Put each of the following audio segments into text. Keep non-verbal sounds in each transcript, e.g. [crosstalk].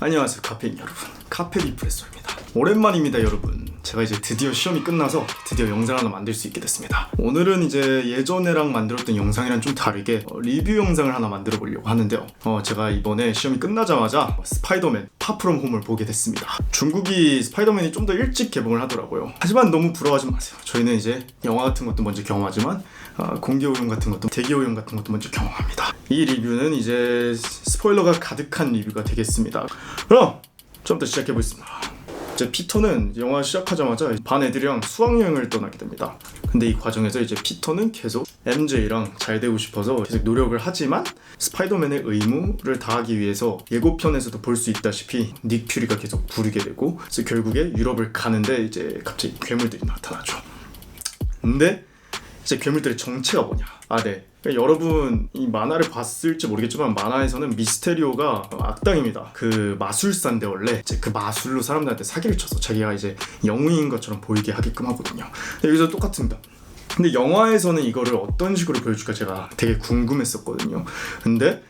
안녕하세요 카페인 여러분. 카페 리프레소입니다. 오랜만입니다 여러분 제가 이제 드디어 시험이 끝나서 드디어 영상을 하나 만들 수 있게 됐습니다. 오늘은 이제 예전에랑 만들었던 영상이랑 좀 다르게 어, 리뷰 영상을 하나 만들어 보려고 하는데요. 어, 제가 이번에 시험이 끝나자마자 스파이더맨 파프롬 홈을 보게 됐습니다. 중국이 스파이더맨이 좀 더 일찍 개봉을 하더라고요. 하지만 너무 부러워하지 마세요. 저희는 이제 영화 같은 것도 먼저 경험하지만 어, 공개 오용 같은 것도 대기 오용 같은 것도 먼저 경험합니다. 이 리뷰는 이제 스포일러가 가득한 리뷰가 되겠습니다. 그럼 좀부터 시작해 보겠습니다. 이제 피터는 영화 시작하자마자 반 애들이랑 수학여행을 떠나게 됩니다. 근데 이 과정에서 이제 피터는 계속 MJ랑 잘 되고 싶어서 계속 노력을 하지만 스파이더맨의 의무를 다하기 위해서 예고편에서도 볼 수 있다시피 닉 퓨리가 계속 부르게 되고 그래서 결국에 유럽을 가는데 이제 갑자기 괴물들이 나타나죠. 근데 이제 괴물들의 정체가 뭐냐? 아, 네. 그러니까 여러분 이 만화를 봤을지 모르겠지만 만화에서는 미스테리오가 악당입니다. 그 마술사인데 원래 이제 그 마술로 사람들한테 사기를 쳐서 자기가 이제 영웅인 것처럼 보이게 하게끔 하거든요. 근데 여기서 똑같습니다. 근데 영화에서는 이거를 어떤 식으로 보여줄까 제가 되게 궁금했었거든요. 근데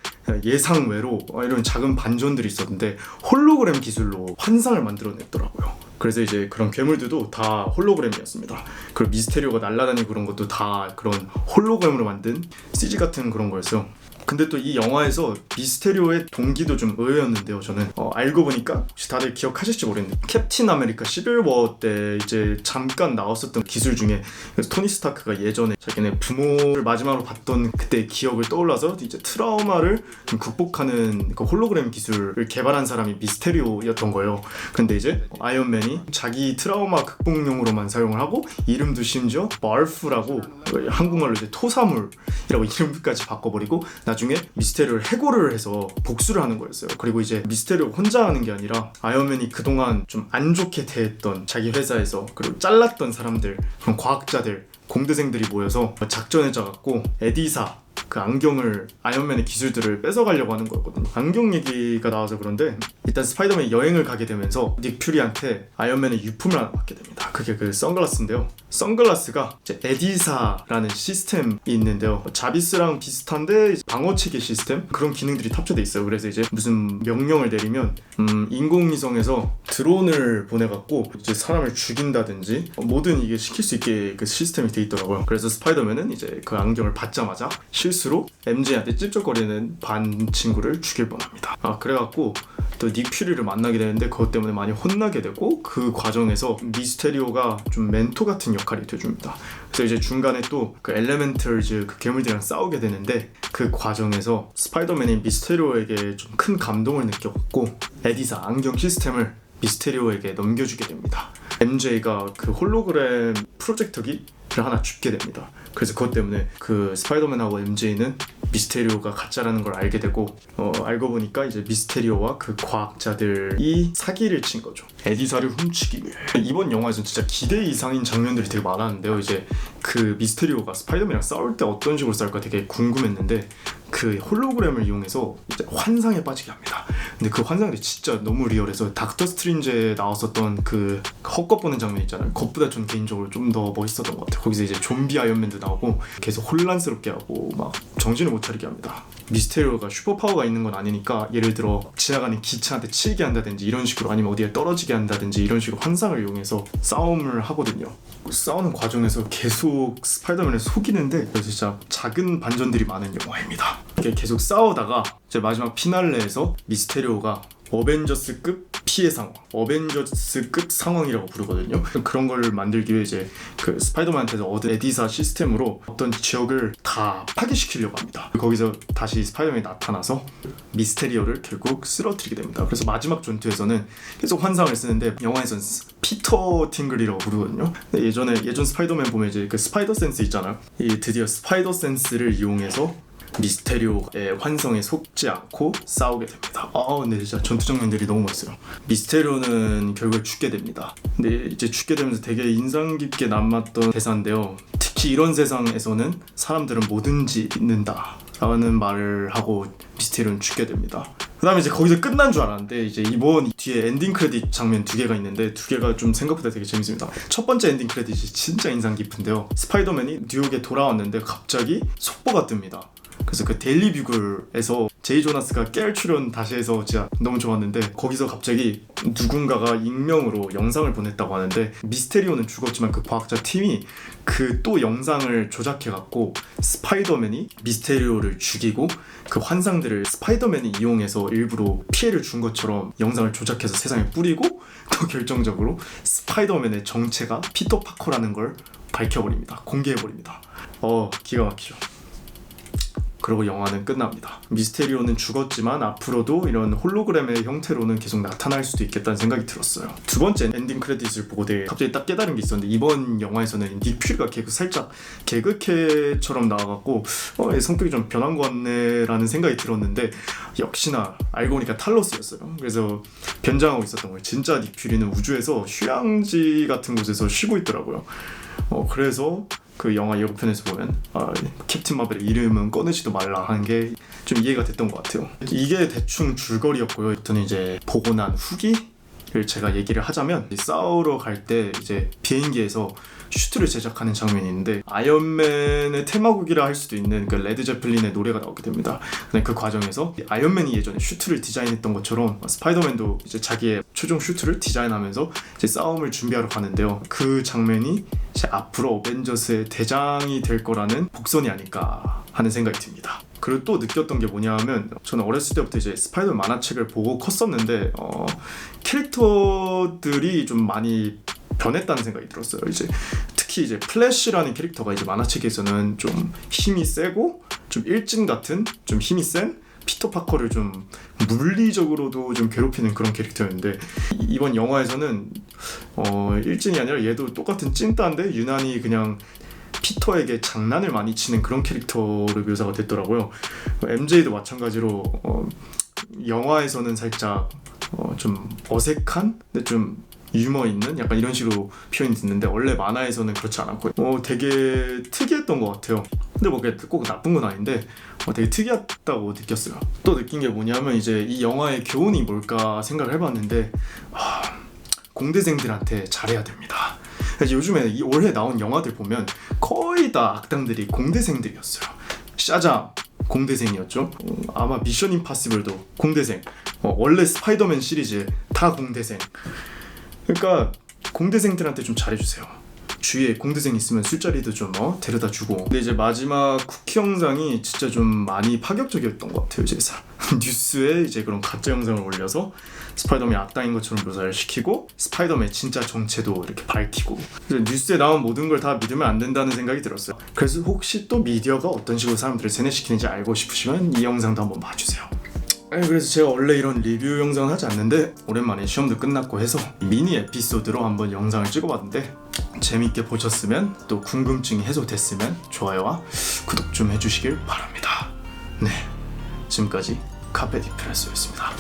예상 외로 이런 작은 반전들이 있었는데 홀로그램 기술로 환상을 만들어냈더라고요. 그래서 이제 그런 괴물들도 다 홀로그램이었습니다. 그리고 미스테리오가 날아다니고 그런 것도 다 그런 홀로그램으로 만든 CG 같은 그런 거였어요. 근데 또 이 영화에서 미스테리오의 동기도 좀 의외였는데요. 저는 어, 알고 보니까 혹시 다들 기억하실지 모르겠는데 캡틴 아메리카 11워 때 이제 잠깐 나왔었던 기술 중에 그래서 토니 스타크가 예전에 자기네 부모를 마지막으로 봤던 그때 기억을 떠올라서 이제 트라우마를 좀 극복하는 그 홀로그램 기술을 개발한 사람이 미스테리오였던 거예요. 근데 이제 아이언맨이 자기 트라우마 극복용으로만 사용을 하고 이름도 심지어 말프라고 한국말로 이제 토사물이라고 [laughs] 이름까지 바꿔버리고 나 중에 미스테리오를 해고를 해서 복수를 하는 거였어요. 그리고 이제 미스테리오 혼자 하는 게 아니라 아이언맨이 그동안 좀 안 좋게 대했던 자기 회사에서 그리고 잘랐던 사람들 그런 과학자들 공대생들이 모여서 작전을 짜갖고 에디사 그 안경을 아이언맨의 기술들을 뺏어가려고 하는 거였거든요. 안경 얘기가 나와서 그런데 일단 스파이더맨이 여행을 가게 되면서 닉 퓨리한테 아이언맨의 유품을 하나 받게 됩니다. 그게 그 선글라스인데요. 선글라스가 이제 에디사라는 시스템이 있는데요. 자비스랑 비슷한데 방어 체계 시스템 그런 기능들이 탑재돼 있어요. 그래서 이제 무슨 명령을 내리면 음, 인공위성에서 드론을 보내갖고 이제 사람을 죽인다든지 뭐든 이게 시킬 수 있게 그 시스템이 돼 있더라고요. 그래서 스파이더맨은 이제 그 안경을 받자마자 실수 로 MJ한테 찝쩍거리는 반 친구를 죽일 뻔합니다. 아 그래갖고 또 닉 퓨리를 만나게 되는데 그것 때문에 많이 혼나게 되고 그 과정에서 미스테리오가 좀 멘토 같은 역할이 돼줍니다. 그래서 이제 중간에 또 그 엘레멘틀즈 그 괴물들이랑 싸우게 되는데 그 과정에서 스파이더맨이 미스테리오에게 좀 큰 감동을 느꼈고 에디사 안경 시스템을 미스테리오에게 넘겨주게 됩니다. MJ가 그 홀로그램 프로젝터기 를 하나 줍게 됩니다. 그래서 그것 때문에 그 스파이더맨하고 MJ는 미스테리오가 가짜라는 걸 알게 되고 어, 알고 보니까 이제 미스테리오와 그 과학자들이 사기를 친 거죠. 에디사를 훔치기 위해. 이번 영화에서 진짜 기대 이상인 장면들이 되게 많았는데요. 이제 그 미스테리오가 스파이더맨이랑 싸울 때 어떤 식으로 싸울까 되게 궁금했는데 그 홀로그램을 이용해서 이제 환상에 빠지게 합니다. 근데 그 환상이 진짜 너무 리얼해서 닥터 스트린즈에 나왔었던 그 헛것 보는 장면 있잖아요. 그것보다 전 개인적으로 좀 더 멋있었던 것 같아요. 거기서 이제 좀비 아이언맨도 나오고 계속 혼란스럽게 하고 막 정신을 못 차리게 합니다. 미스테리오가 슈퍼파워가 있는 건 아니니까 예를 들어 지나가는 기차한테 치이게 한다든지 이런 식으로 아니면 어디에 떨어지게 한다든지 이런 식으로 환상을 이용해서 싸움을 하거든요. 싸우는 과정에서 계속 스파이더맨을 속이는데 그래서 진짜 작은 반전들이 많은 영화입니다. 계속 싸우다가 이제 마지막 피날레에서 미스테리오가 어벤져스급 피해 상황, 어벤져스급 상황이라고 부르거든요. 그런 걸 만들기 위해 이제 그 스파이더맨한테서 얻은 에디사 시스템으로 어떤 지역을 다 파괴시키려고 합니다. 거기서 다시 스파이더맨이 나타나서 미스테리오를 결국 쓰러뜨리게 됩니다. 그래서 마지막 전투에서는 계속 환상을 쓰는데 영화에서는 피터 팅글이라고 부르거든요. 예전에 예전 스파이더맨 보면 이제 그 스파이더 센스 있잖아요. 이 드디어 스파이더 센스를 이용해서 미스테리오의 환성에 속지 않고 싸우게 됩니다. 아, 근데 진짜 전투 장면들이 너무 멋있어요. 미스테리오는 결국에 죽게 됩니다. 근데 이제 죽게 되면서 되게 인상 깊게 남았던 대사인데요. 특히 이런 세상에서는 사람들은 뭐든지 잊는다. 라는 말을 하고 미스테리오는 죽게 됩니다. 그 다음에 이제 거기서 끝난 줄 알았는데 이제 이번 뒤에 엔딩 크레딧 장면 두 개가 있는데 두 개가 좀 생각보다 되게 재밌습니다. 첫 번째 엔딩 크레딧이 진짜 인상 깊은데요. 스파이더맨이 뉴욕에 돌아왔는데 갑자기 속보가 뜹니다. 그래서 그 데일리 뷰글에서 제이 조나스가 깨알 출연 다시 해서 진짜 너무 좋았는데 거기서 갑자기 누군가가 익명으로 영상을 보냈다고 하는데 미스테리오는 죽었지만 그 과학자 팀이 그 또 영상을 조작해 갖고 스파이더맨이 미스테리오를 죽이고 그 환상들을 스파이더맨이 이용해서 일부러 피해를 준 것처럼 영상을 조작해서 세상에 뿌리고 또 [laughs] 결정적으로 스파이더맨의 정체가 피터 파커라는 걸 밝혀버립니다. 공개해버립니다. 어 기가 막히죠. 그리고 영화는 끝납니다. 미스테리오는 죽었지만 앞으로도 이런 홀로그램의 형태로는 계속 나타날 수도 있겠다는 생각이 들었어요. 두 번째 엔딩 크레딧을 보고 되게 갑자기 딱 깨달은 게 있었는데 이번 영화에서는 닉 퓨리가 개그 살짝 개그캐처럼 나와갖고 어, 얘 성격이 좀 변한 것 같네라는 생각이 들었는데 역시나 알고 보니까 탈로스였어요. 그래서 변장하고 있었던 거예요. 진짜 닉 퓨리는 우주에서 휴양지 같은 곳에서 쉬고 있더라고요. 어 그래서 그 영화 예고편에서 보면 아, 캡틴 마벨의 이름은 꺼내지도 말라 하는 게 좀 이해가 됐던 것 같아요. 이게 대충 줄거리였고요. 저는 이제 보고 난 후기 를 제가 얘기를 하자면 싸우러 갈 때 이제 비행기에서 슈트를 제작하는 장면이 있는데 아이언맨의 테마곡이라 할 수도 있는 그 레드 제플린의 노래가 나오게 됩니다. 근데 그 과정에서 아이언맨이 예전에 슈트를 디자인했던 것처럼 스파이더맨도 이제 자기의 최종 슈트를 디자인하면서 이제 싸움을 준비하러 가는데요. 그 장면이 앞으로 어벤져스의 대장이 될 거라는 복선이 아닐까 하는 생각이 듭니다. 그리고 또 느꼈던 게 뭐냐하면 저는 어렸을 때부터 이제 스파이더 만화책을 보고 컸었는데 어, 캐릭터들이 좀 많이 변했다는 생각이 들었어요. 이제 특히 이제 플래시라는 캐릭터가 이제 만화책에서는 좀 힘이 세고 좀 일진 같은 좀 힘이 센 피터 파커를 좀 물리적으로도 좀 괴롭히는 그런 캐릭터였는데 이- 이번 영화에서는 어 일진이 아니라 얘도 똑같은 찐따인데 유난히 그냥 피터에게 장난을 많이 치는 그런 캐릭터로 묘사가 됐더라고요. MJ도 마찬가지로 어, 영화에서는 살짝 어, 좀 어색한 근데 좀 유머 있는 약간 이런 식으로 표현이 됐는데 원래 만화에서는 그렇지 않았고 어, 되게 특이했던 것 같아요. 근데 뭐 그게 꼭 나쁜 건 아닌데 어, 되게 특이했다고 느꼈어요. 또 느낀 게 뭐냐면 이제 이 영화의 교훈이 뭘까 생각을 해봤는데 아, 공대생들한테 잘해야 됩니다. 그래서 요즘에 이 올해 나온 영화들 보면 거의 다 악당들이 공대생들이었어요. 샤잠 공대생이었죠. 어, 아마 미션 임파서블도 공대생. 어, 원래 스파이더맨 시리즈 다 공대생. 그러니까 공대생들한테 좀 잘해주세요. 주위에 공대생 있으면 술자리도 좀 어, 데려다 주고. 근데 이제 마지막 쿠키 영상이 진짜 좀 많이 파격적이었던 것 같아요. 이제 사- [laughs] 뉴스에 이제 그런 가짜 영상을 올려서 스파이더맨이 악당인 것처럼 묘사를 시키고 스파이더맨 진짜 정체도 이렇게 밝히고 뉴스에 나온 모든 걸 다 믿으면 안 된다는 생각이 들었어요. 그래서 혹시 또 미디어가 어떤 식으로 사람들을 세뇌시키는지 알고 싶으시면 이 영상도 한번 봐주세요. 아니, 그래서 제가 원래 이런 리뷰 영상을 하지 않는데 오랜만에 시험도 끝났고 해서 미니 에피소드로 한번 영상을 찍어봤는데 재밌게 보셨으면 또 궁금증이 해소됐으면 좋아요와 구독 좀 해주시길 바랍니다. 네, 지금까지 카페 디프레소였습니다.